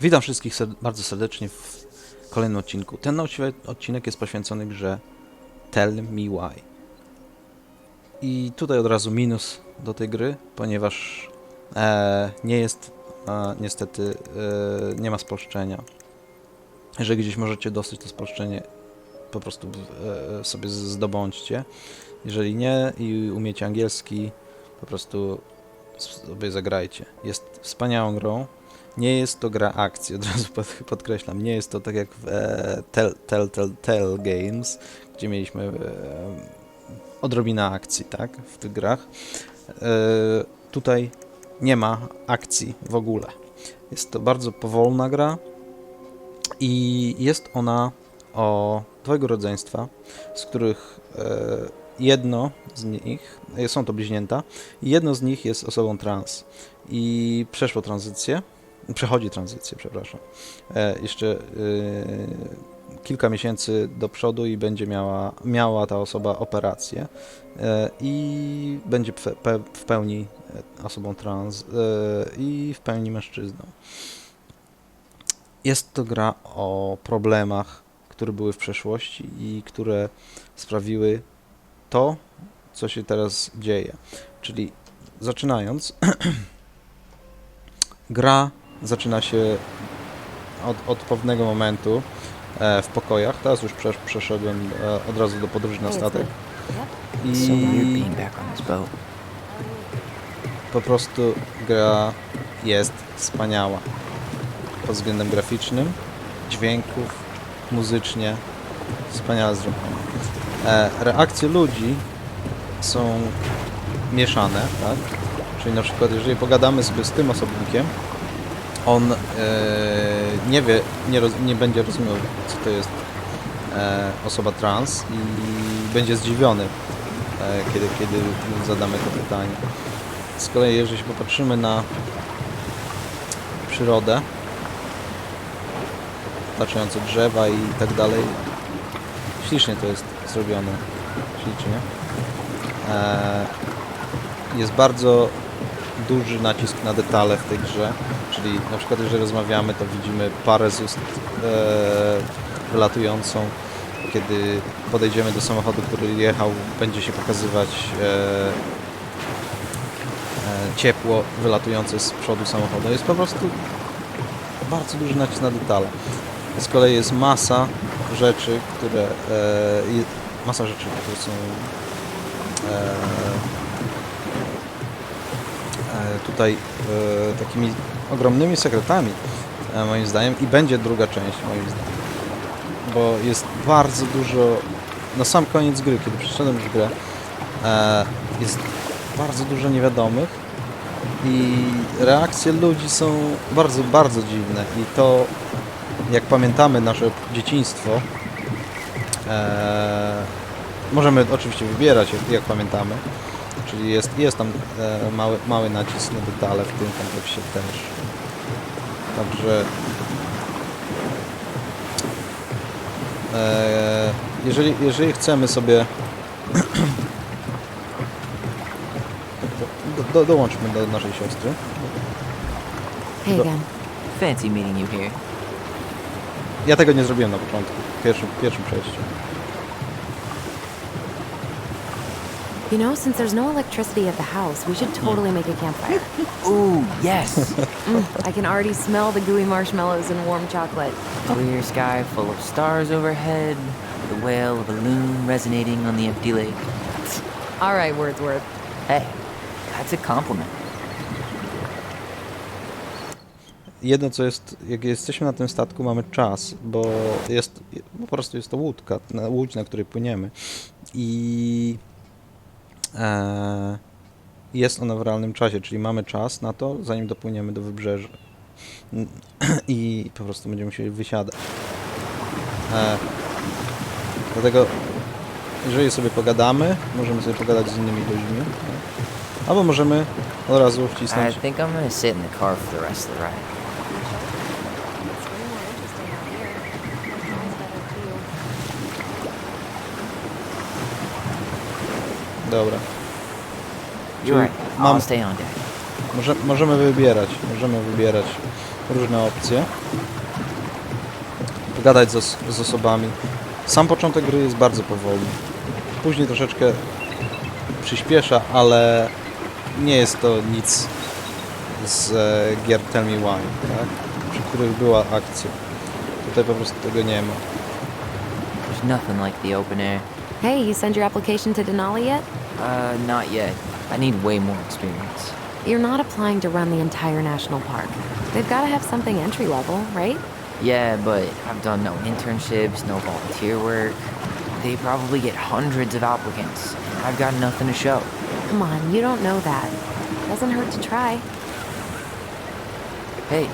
Witam wszystkich ser bardzo serdecznie w kolejnym odcinku. Ten odci- odcinek jest poświęcony grze Tell Me Why. I tutaj od razu minus do tej gry, ponieważ e, nie jest e, niestety e, nie ma spolszczenia. Jeżeli gdzieś możecie dostać to spolszczenie, po prostu e, sobie zdobądźcie. Jeżeli nie i umiecie angielski, po prostu sobie zagrajcie. Jest wspaniałą grą. Nie jest to gra akcji, od razu pod, podkreślam. Nie jest to tak jak w e, Tell, Tell, Tell, Tell Games, gdzie mieliśmy e, odrobinę akcji, tak, w tych grach. E, tutaj nie ma akcji w ogóle. Jest to bardzo powolna gra i jest ona o dwojga rodzeństwa, z których e, jedno z nich, e, są to bliźnięta, jedno z nich jest osobą trans i przeszło tranzycję, przechodzi tranzycję, przepraszam, e, jeszcze e, kilka miesięcy do przodu i będzie miała, miała ta osoba operację e, i będzie w, pe, w pełni osobą trans i w pełni mężczyzną. Jest to gra o problemach, które były w przeszłości i które sprawiły to, co się teraz dzieje. Czyli zaczynając, gra zaczyna się od, od pewnego momentu e, w pokojach. Teraz już przesz, przeszedłem e, od razu do podróży na statek. I po prostu gra jest wspaniała. Pod względem graficznym, dźwięków, muzycznie. Wspaniale zrobione. E, reakcje ludzi są mieszane, tak? Czyli na przykład jeżeli pogadamy sobie z tym osobnikiem, on e, nie wie, nie, roz, nie będzie rozumiał, co to jest e, osoba trans i będzie zdziwiony, e, kiedy, kiedy zadamy to pytanie. Z kolei jeżeli się popatrzymy na przyrodę, taczające drzewa i tak dalej, ślicznie to jest zrobione, ślicznie. E, jest bardzo duży nacisk na detale w tej grze, czyli na przykład jeżeli rozmawiamy, to widzimy parę z ust e, wylatującą. Kiedy podejdziemy do samochodu, który jechał, będzie się pokazywać e, e, ciepło wylatujące z przodu samochodu. Jest po prostu bardzo duży nacisk na detale. Z kolei jest masa rzeczy, które e, masa rzeczy, które są e, e, tutaj e, takimi ogromnymi sekretami e, moim zdaniem i będzie druga część moim zdaniem. Bo jest bardzo dużo na sam koniec gry, kiedy przeszedłem już grę e, jest bardzo dużo niewiadomych i reakcje ludzi są bardzo, bardzo dziwne. I to jak pamiętamy nasze dzieciństwo e, możemy oczywiście wybierać jak, pamiętamy. Czyli jest, jest tam mały, mały nacisk na detale w tym kontekście też także e, jeżeli, jeżeli chcemy sobie do, do, dołączmy do naszej siostry Hey again. Fancy meeting you here. Ja tego nie zrobiłem na początku, w pierwszym, w pierwszym przejściu. You know, since there's no electricity at the house, we should totally make a campfire. Ooh, yes! Mm, I can already smell the gooey marshmallows and warm chocolate. Clear sky full of stars overhead, the wail of a loon resonating on the empty lake. All right, Wordsworth. Hey, that's a compliment. Jedno co jest, jak jesteśmy na tym statku, mamy czas, bo jest, po prostu jest to łódka, na, łódź, na której płyniemy. I jest ona w realnym czasie, czyli mamy czas na to, zanim dopłyniemy do wybrzeża. N- I po prostu będziemy musieli wysiadać. E, dlatego, jeżeli sobie pogadamy, możemy sobie pogadać z innymi ludźmi. Albo możemy od razu I wcisnąć think I'm gonna sit in the car for the rest of the ride. Dobra. You're right. Mom- I'll stay on deck. Może, możemy wybierać, możemy wybierać różne opcje. Pogadać z, os z osobami. Sam początek gry jest bardzo powolny. Później troszeczkę przyspiesza, ale nie jest to nic z e, gier Tell Me Why, tak? przy których była akcja. Tutaj po prostu tego nie ma. There's nothing like the open air. Hey, you send your application to Denali yet? Uh, not yet. I need way more experience. You're not applying to run the entire national park. They've got to have something entry level, right? Yeah, but I've done no internships, no volunteer work. They probably get hundreds of applicants. I've got nothing to show. Come on, you don't know that. Doesn't hurt to try. Hey,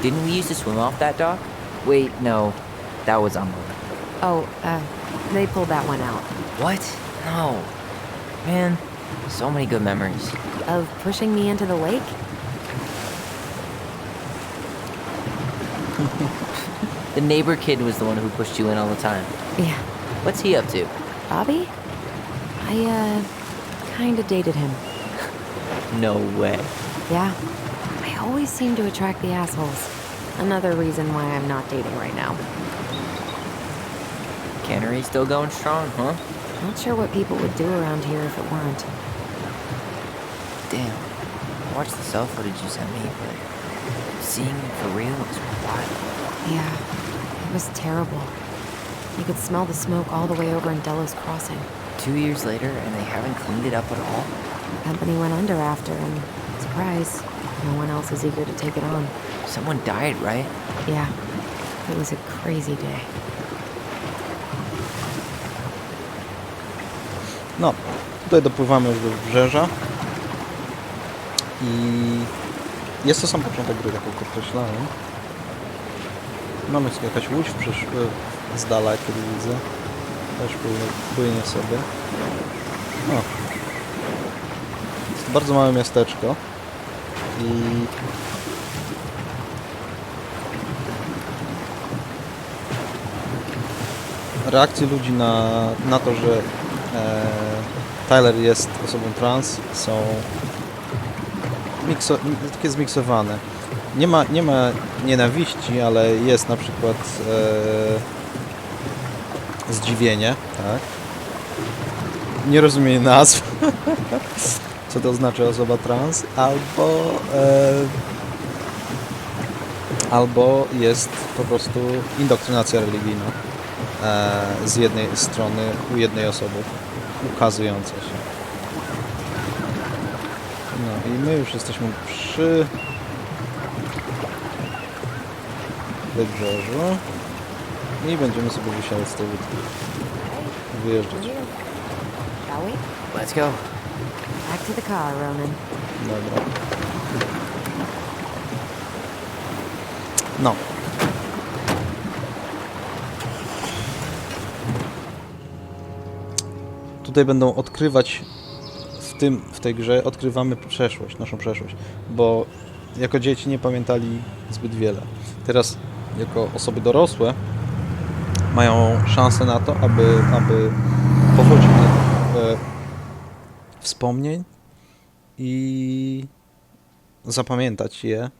didn't we used to swim off that dock? Wait, no. That was Umber. Oh, uh, they pulled that one out. What? No. Man, so many good memories. Of pushing me into the lake? The neighbor kid was the one who pushed you in all the time. Yeah. What's he up to? Bobby? I, uh, kinda dated him. No way. Yeah. I always seem to attract the assholes. Another reason why I'm not dating right now. Cannery still going strong, huh? Not sure what people would do around here if it weren't. Damn. I watched the cell footage you sent me, but seeing it for real is wild. Yeah, it was terrible. You could smell the smoke all the way over in Delos Crossing. Two years later, and they haven't cleaned it up at all? The company went under after, and surprise, no one else is eager to take it on. Someone died, right? Yeah, it was a crazy day. No, tutaj dopływamy już do wybrzeża. I jest to sam początek gry, tak jak podkreślałem. Mamy tu jakaś łódź w e, z dala, kiedy widzę. Też płynie, sobie. O. Jest to bardzo małe miasteczko. I reakcje ludzi na, na to, że Tyler jest osobą trans są mikso, takie zmiksowane. Nie ma, nie ma nienawiści, ale jest na przykład e, zdziwienie, tak? Nierozumienie nazw, co to oznacza osoba trans, albo e, albo jest po prostu indoktrynacja religijna e, z jednej strony u jednej osoby ukazująca się. No i my już jesteśmy przy wybrzeżu i będziemy sobie wysiadać z tej łódki. Wyjeżdżać. Let's go. Back to the car, Ronan. Dobra. No. Tutaj będą odkrywać w tym, w tej grze odkrywamy przeszłość, naszą przeszłość, bo jako dzieci nie pamiętali zbyt wiele. Teraz jako osoby dorosłe mają szansę na to, aby, aby powrócić e, wspomnień i zapamiętać je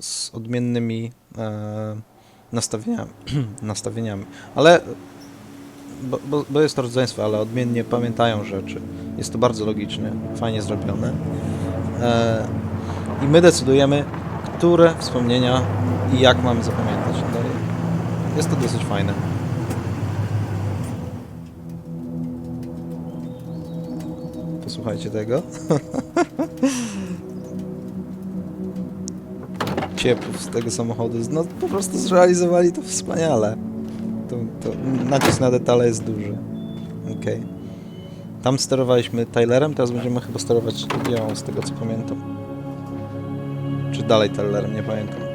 z odmiennymi e, nastawieniami, nastawieniami. Ale bo, bo, bo jest to rodzeństwo, ale odmiennie pamiętają rzeczy. Jest to bardzo logicznie, fajnie zrobione. E, I my decydujemy, które wspomnienia i jak mamy zapamiętać. No, jest to dosyć fajne. Posłuchajcie tego. Ciepłów z tego samochodu. No po prostu zrealizowali to wspaniale. To, nacisk na detale jest duży. Okej. Tam sterowaliśmy Tylerem, teraz będziemy chyba sterować ją, z tego co pamiętam. Czy dalej Tylerem, nie pamiętam.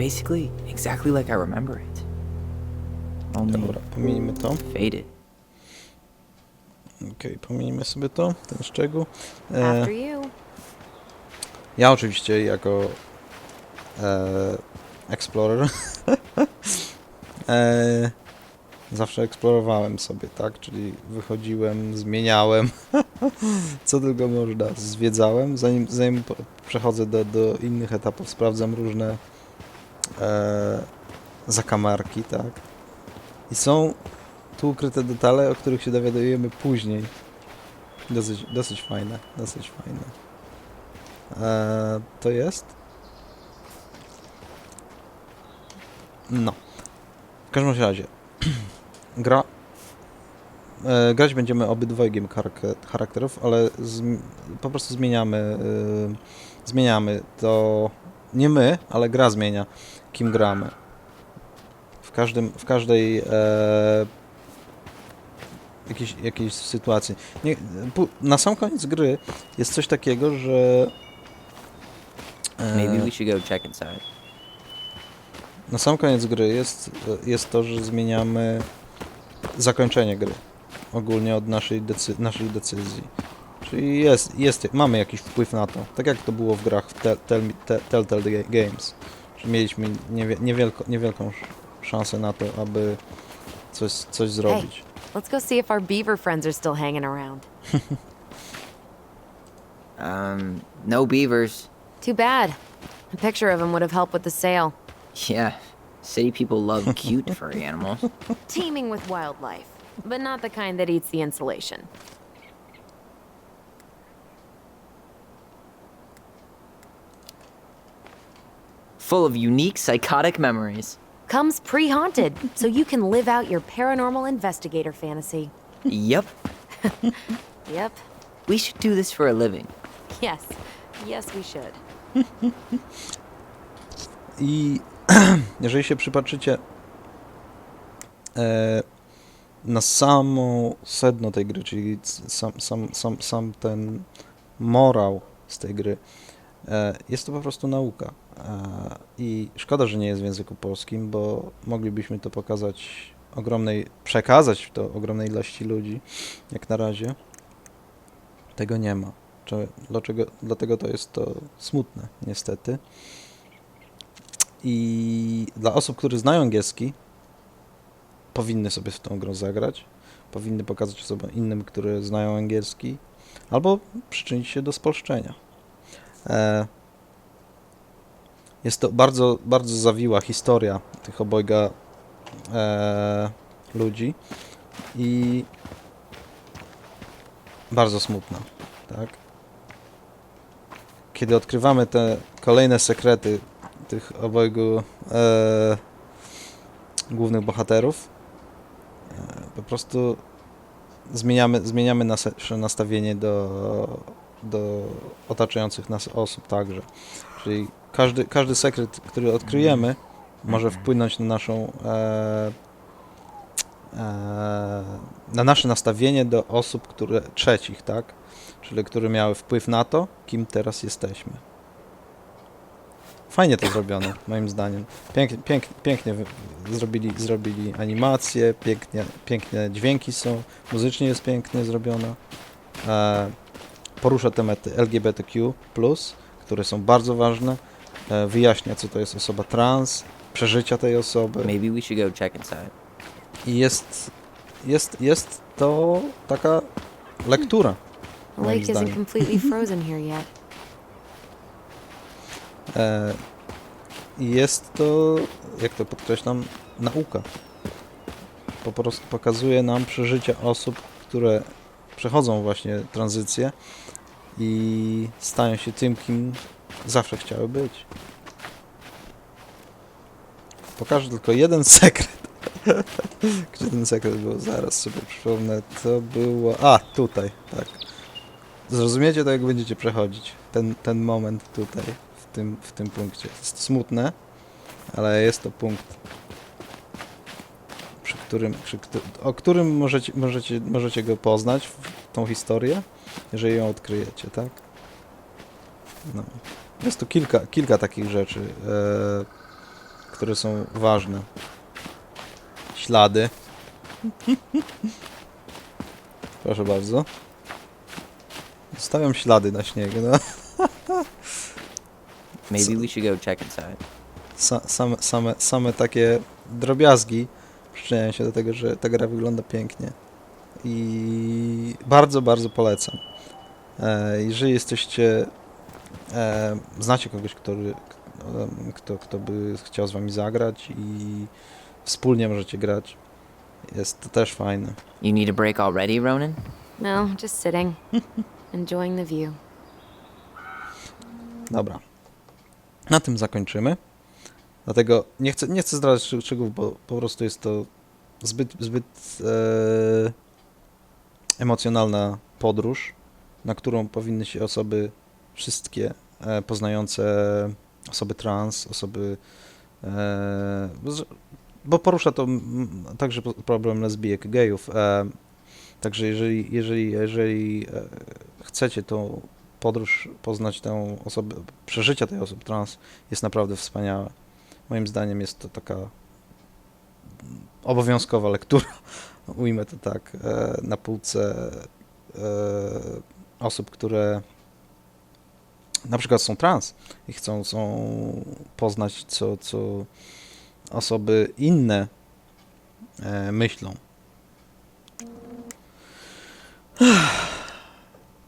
Basically exactly like I remember it. Only Dobra, pomijmy to. faded. Okej, pomijmy sobie to, ten szczegół. E, After you. ja oczywiście jako e, explorer e, zawsze eksplorowałem sobie, tak? Czyli wychodziłem, zmieniałem, co tylko można, zwiedzałem. Zanim, zanim po- przechodzę do, do innych etapów, sprawdzam różne e, zakamarki, tak? I są tu ukryte detale, o których się dowiadujemy później. Dosyć, dosyć fajne, dosyć fajne. E, to jest? No. W każdym razie. Gra. E, grać będziemy obydwojgiem charak- charakterów, ale po prostu zmieniamy. E, zmieniamy to. Nie my, ale gra zmienia, kim gramy. W, każdym, w każdej e, jakiejś, jakiejś sytuacji. Nie, na sam koniec gry jest coś takiego, że. e, Maybe we should go check inside. na sam koniec gry jest, jest to, że zmieniamy zakończenie gry. Ogólnie od naszej, decy naszej decyzji. Czyli jest, jest, mamy jakiś wpływ na to. Tak jak to było w grach w Tel- Tel- Tel- Telltale Ga- Games. Mieliśmy niewie niewielko, niewielką sz- szansę na to, aby coś, coś zrobić. Let's go see if our beaver friends are still hanging around. Um, no beavers. Too bad. A picture of him would have helped with the sale. Yeah, city people love cute furry animals. Teeming with wildlife, but not the kind that eats the insulation. Full of unique psychotic memories. Comes pre haunted, so you can live out your paranormal investigator fantasy. Yep, Yep. we should do this for a living. Yes. Yes, we should. I jeżeli się przypatrzycie e, na samo sedno tej gry, czyli c- sam, sam, sam, sam ten morał z tej gry, e, jest to po prostu nauka. E, I szkoda, że nie jest w języku polskim, bo moglibyśmy to pokazać ogromnej, przekazać to ogromnej ilości ludzi, jak na razie. Tego nie ma. Cze- Dlaczego, dlatego to jest to smutne, niestety. I dla osób, które znają angielski, powinny sobie w tą grę zagrać. Powinny pokazać osobom innym, które znają angielski, albo przyczynić się do spolszczenia. E, jest to bardzo, bardzo zawiła historia tych obojga e, ludzi i bardzo smutna, tak? Kiedy odkrywamy te kolejne sekrety tych obojgu e, głównych bohaterów. E, po prostu zmieniamy, zmieniamy nasze nastawienie do, do otaczających nas osób także. Czyli każdy, każdy sekret, który odkryjemy, może wpłynąć na naszą e, e, na nasze nastawienie do osób, które trzecich, tak? Czyli które miały wpływ na to, kim teraz jesteśmy. Fajnie to zrobiono, moim zdaniem. Pięknie, pięk, pięknie zrobili, zrobili animacje, pięknie, piękne dźwięki są, muzycznie jest pięknie zrobione. E, porusza tematy LGBTQ+, które są bardzo ważne. E, wyjaśnia, co to jest osoba trans, przeżycia tej osoby. Maybe we should go check inside. I jest, jest, jest to taka lektura. Lake isn't completely frozen here yet. E, jest to, jak to podkreślam, nauka. Po prostu pokazuje nam przeżycia osób, które przechodzą właśnie tranzycję i stają się tym, kim zawsze chciały być. Pokażę tylko jeden sekret. Gdzie ten sekret był? Zaraz sobie przypomnę. To było... A, tutaj, tak. Zrozumiecie to, jak będziecie przechodzić. Ten, ten moment tutaj, w tym, w tym punkcie. Jest smutne, ale jest to punkt, przy którym, przy o którym możecie, możecie, możecie go poznać, tą historię, jeżeli ją odkryjecie, tak? No. Jest tu kilka, kilka takich rzeczy. E, które są ważne. Ślady. Proszę bardzo. Zostawiam ślady na śniegu, no. Maybe we should go check inside. Sa, same, same, same takie drobiazgi przyczyniają się do tego, że ta gra wygląda pięknie. I bardzo, bardzo polecam. E, jeżeli jesteście. E, znacie kogoś, który, kto, kto by chciał z wami zagrać i wspólnie możecie grać. Jest to też fajne. You need a break already, Ronan? No, just sitting, enjoying the view. Dobra. Na tym zakończymy. Dlatego nie chcę, nie chcę zdradzać szczeg- szczegółów, bo po prostu jest to zbyt, zbyt e, emocjonalna podróż, na którą powinny się osoby wszystkie e, poznające osoby trans, osoby. E, bo porusza to także problem lesbijek, gejów. E, także jeżeli, jeżeli, jeżeli chcecie tą podróż, poznać tę osobę, przeżycia tej osoby trans jest naprawdę wspaniałe. Moim zdaniem jest to taka obowiązkowa lektura, ujmę to tak, e, na półce e, osób, które na przykład są trans i chcą, chcą poznać, co, co osoby inne e, myślą.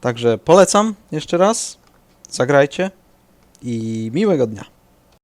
Także polecam jeszcze raz, zagrajcie i miłego dnia.